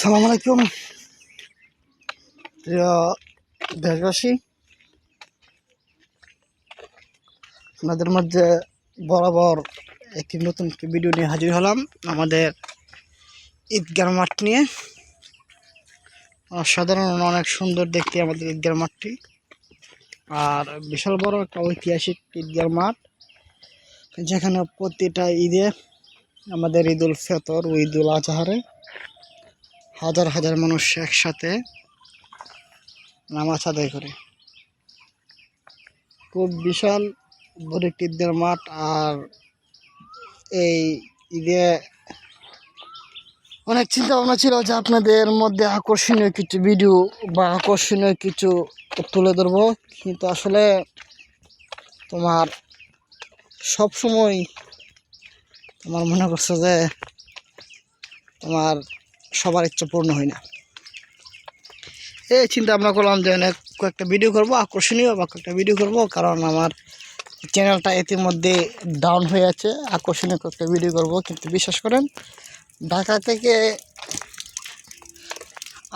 সালাম আলাইকুম। প্রিয় দেশবাসী, আপনাদের মধ্যে বরাবর একটি নতুন একটি ভিডিও নিয়ে হাজির হলাম আমাদের ঈদগার মাঠ নিয়ে। সাধারণ অনেক সুন্দর দেখতে আমাদের ঈদগার মাঠটি। আর বিশাল বড় একটা ঐতিহাসিক ঈদগার মাঠ, যেখানে প্রতিটা ঈদে আমাদের ঈদ উল ফিতর ও ঈদ উল আজহারে হাজার হাজার মানুষ একসাথে নামাজ আদায় করে। খুব বিশাল বড় একটি ঈদের মাঠ আর এই ঈদে অনেক চিন্তা ভাবনা ছিল যে আপনাদের মধ্যে আকর্ষণীয় কিছু ভিডিও বা আকর্ষণীয় কিছু তুলে ধরবো। কিন্তু আসলে তোমার সব সময় তোমার মনে করছে যে তোমার সবার ইচ্ছা পূর্ণ হয় না। এই চিন্তা ভাবনা করলাম যে অনেক কয়েকটা ভিডিও করব, আকর্ষণীয় বা কয়েকটা ভিডিও করব, কারণ আমার চ্যানেলটা ইতিমধ্যে ডাউন হয়ে আছে, আকর্ষণীয় কয়েকটা ভিডিও করব। কিন্তু বিশ্বাস করেন, ঢাকা থেকে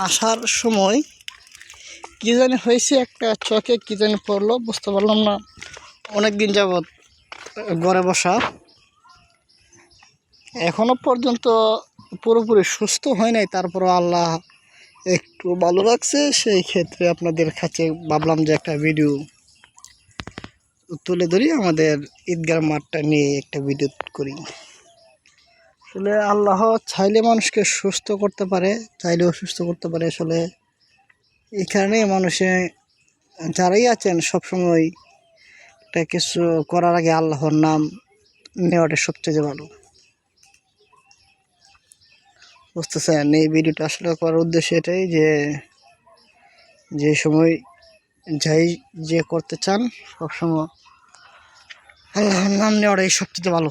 আসার সময় কী জানি হয়েছে, একটা চোখে কী জানি পড়ল, বুঝতে পারলাম না। অনেক দিন যাবৎ ঘরে বসা। এখনও পর্যন্ত পুরোপুরি সুস্থ হয় নাই, তারপরও আল্লাহ একটু ভালো লাগছে সেই ক্ষেত্রে আপনাদের কাছে ভাবলাম যে একটা ভিডিও তুলে ধরি, আমাদের ঈদগার মাঠটা নিয়ে একটা ভিডিও করি। আসলে আল্লাহ চাইলে মানুষকে সুস্থ করতে পারে চাইলে অসুস্থ করতে পারে। আসলে এখানে মানুষে, যারাই আছেন, সবসময় একটা কিছু করার আগে আল্লাহর নাম নেওয়াটা সবচেয়ে ভালো। বুঝতেছেন? এই ভিডিওটা আসলে করার উদ্দেশ্য এটাই যে যে সময় যাই যে করতে চান, সবসময় আল্লাহর নাম নেওয়াটাই সবচেয়ে ভালো।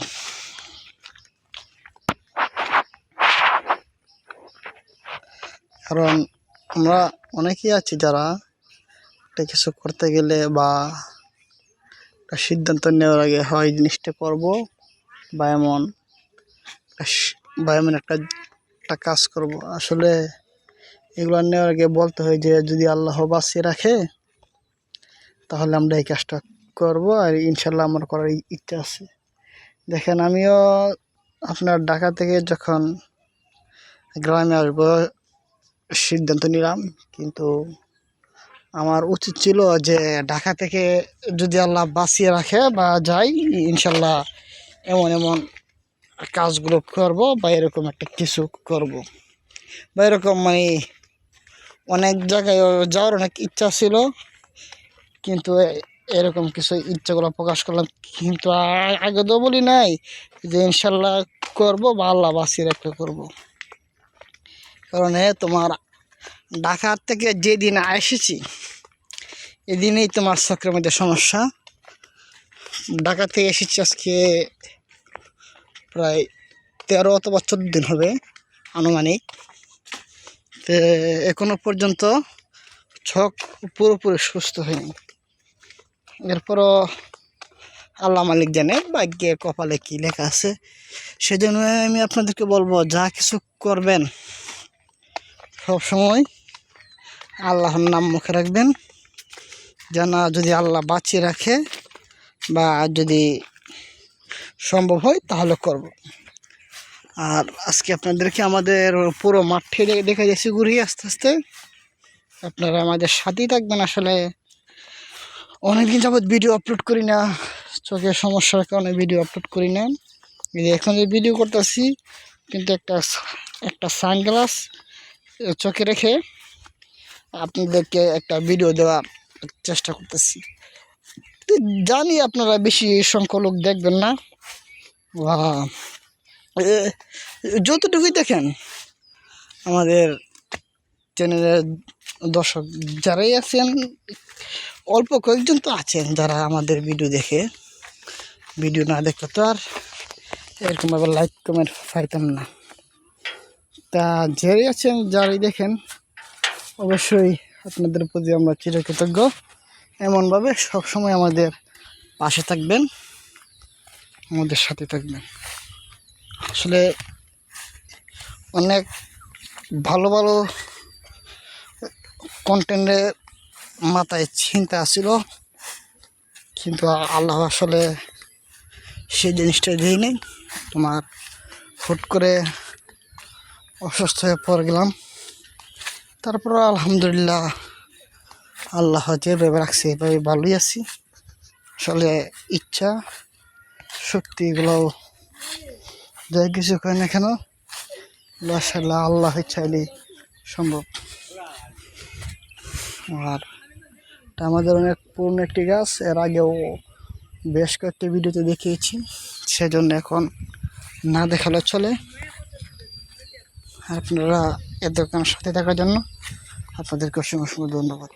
কারণ আমরা অনেকেই আছি যারা একটা কিছু করতে গেলে বা একটা সিদ্ধান্ত নেওয়ার আগে হয় জিনিসটা করব, বা এমন বা এমন একটা একটা কাজ করব। আসলে এগুলো নেওয়ার আগে বলতে হয় যে, যদি আল্লাহ বাঁচিয়ে রাখে, তাহলে আমরা এই কাজটা করব আর ইনশাল্লাহ আমার করার ইচ্ছা আছে। দেখেন, আমিও আপনার ঢাকা থেকে যখন গ্রামে আসব, সিদ্ধান্ত নিলাম। কিন্তু আমার উচিত ছিল যে, ঢাকা থেকে যদি আল্লাহ বাঁচিয়ে রাখে বা যাই ইনশাল্লাহ এমন এমন কাজগুলো করব বা এরকম একটা কিছু করব। বা এরকম মানে অনেক জায়গায় যাওয়ার অনেক ইচ্ছা ছিল, কিন্তু এরকম কিছু ইচ্ছাগুলো প্রকাশ করলাম। কিন্তু আগে তো বলি নাই যে ইনশাল্লাহ করব বা আল্লাহ বাঁচিয়ে রাখলে করব। কারণ এ তোমার ঢাকার থেকে যেদিন এসেছি, এদিনেই তোমার চক্রের মধ্যে সমস্যা। ঢাকা থেকে এসেছি আজকে প্রায় তেরো অথবা চোদ্দ দিন হবে আনুমানিক। তো এখনও পর্যন্ত ছক পুরোপুরি সুস্থ হয়নি। এরপরও আল্লাহ মালিক জানে ভাগ্যে কপালে কী লেখা আছে। সেজন্য আমি আপনাদেরকে বলব, যা কিছু করবেন সব সময় আল্লাহর নাম মুখে রাখবেন। যেন যদি আল্লাহ বাঁচিয়ে রাখে বা যদি সম্ভব হয়, তাহলে করব। আর আজকে আপনাদেরকে আমাদের পুরো মাঠে দেখা যাচ্ছে ঘুরিয়ে আস্তে আস্তে। আপনারা আমাদের সাথেই থাকবেন আসলে। অনেকদিন যাবৎ ভিডিও আপলোড করি না চোখের সমস্যার কারণে ভিডিও আপলোড করি না। এখন যে ভিডিও করতেছি, কিন্তু একটা একটা সানগ্লাস চোখে রেখে আপনাদেরকে একটা ভিডিও দেওয়ার চেষ্টা করতেছি। জানি আপনারা বেশি সংখ্যক লোক দেখবেন না। যতটুকুই দেখেন, আমাদের চ্যানেলের দর্শক যারাই আছেন, অল্প কয়েকজন তো আছেন যারা আমাদের ভিডিও দেখে। ভিডিও না দেখলে তো আর এরকমভাবে লাইক কমেন্ট পাইতাম না। তা যারাই আছেন, যারাই দেখেন, অবশ্যই আপনাদের প্রতি আমরা চিরকৃতজ্ঞ এমনভাবে সবসময় আমাদের পাশে থাকবেন, আমাদের সাথে থাকবেন। আসলে অনেক ভালো ভালো কন্টেন্টের মাথায় চিন্তা আসছিল কিন্তু আল্লাহ আসলে সেই জিনিসটা দিই নেই তোমার হুট করে অসুস্থ হয়ে পড়ে গেলাম। তারপর আলহামদুলিল্লাহ আল্লাহ যেভাবে রাখছে, এভাবে ভালোই আছি। আসলে ইচ্ছা, শক্তি এগুলো যাই কিছু করে না কেন আসলে আল্লাহ চাইলেই সম্ভব। আর আমাদের অনেক পুরনো একটি গাছ, এর আগেও বেশ কয়েকটি ভিডিওতে দেখিয়েছি, সেজন্য এখন না দেখালে চলে। আপনারা এ দোকানের সাথে থাকার জন্য আপনাদেরকে অসংখ্য ধন্যবাদ।